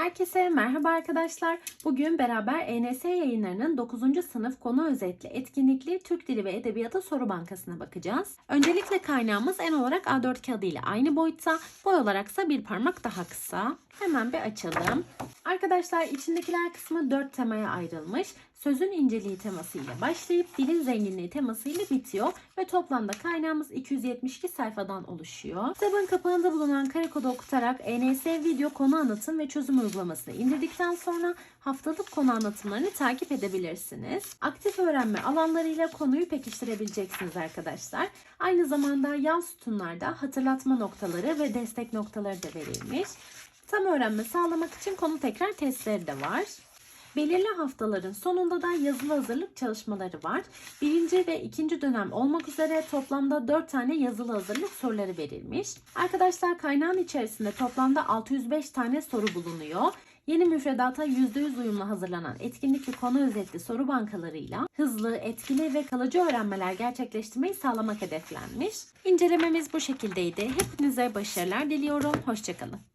Herkese merhaba arkadaşlar. Bugün beraber ENS yayınlarının 9. sınıf konu özetli etkinlikli Türk Dili ve Edebiyatı soru bankasına bakacağız. Öncelikle kaynağımız en olarak A4 kağıdı ile aynı boyutta, boy olaraksa bir parmak daha kısa. Hemen bir açalım. Arkadaşlar içindekiler kısmı 4 temaya ayrılmış. Sözün inceliği teması ile başlayıp dilin zenginliği teması ile bitiyor ve toplamda kaynağımız 272 sayfadan oluşuyor. Kitabın kapağında bulunan kare kodu okutarak ENS video konu anlatım ve çözüm uygulamasını indirdikten sonra haftalık konu anlatımlarını takip edebilirsiniz. Aktif öğrenme alanlarıyla konuyu pekiştirebileceksiniz arkadaşlar. Aynı zamanda yan sütunlarda hatırlatma noktaları ve destek noktaları da verilmiş. Tam öğrenme sağlamak için konu tekrar testleri de var. Belirli haftaların sonunda da yazılı hazırlık çalışmaları var. Birinci ve ikinci dönem olmak üzere toplamda 4 tane yazılı hazırlık soruları verilmiş. Arkadaşlar kaynağın içerisinde toplamda 605 tane soru bulunuyor. Yeni müfredata %100 uyumlu hazırlanan etkinlik ve konu özetli soru bankalarıyla hızlı, etkili ve kalıcı öğrenmeler gerçekleştirmeyi sağlamak hedeflenmiş. İncelememiz bu şekildeydi. Hepinize başarılar diliyorum. Hoşçakalın.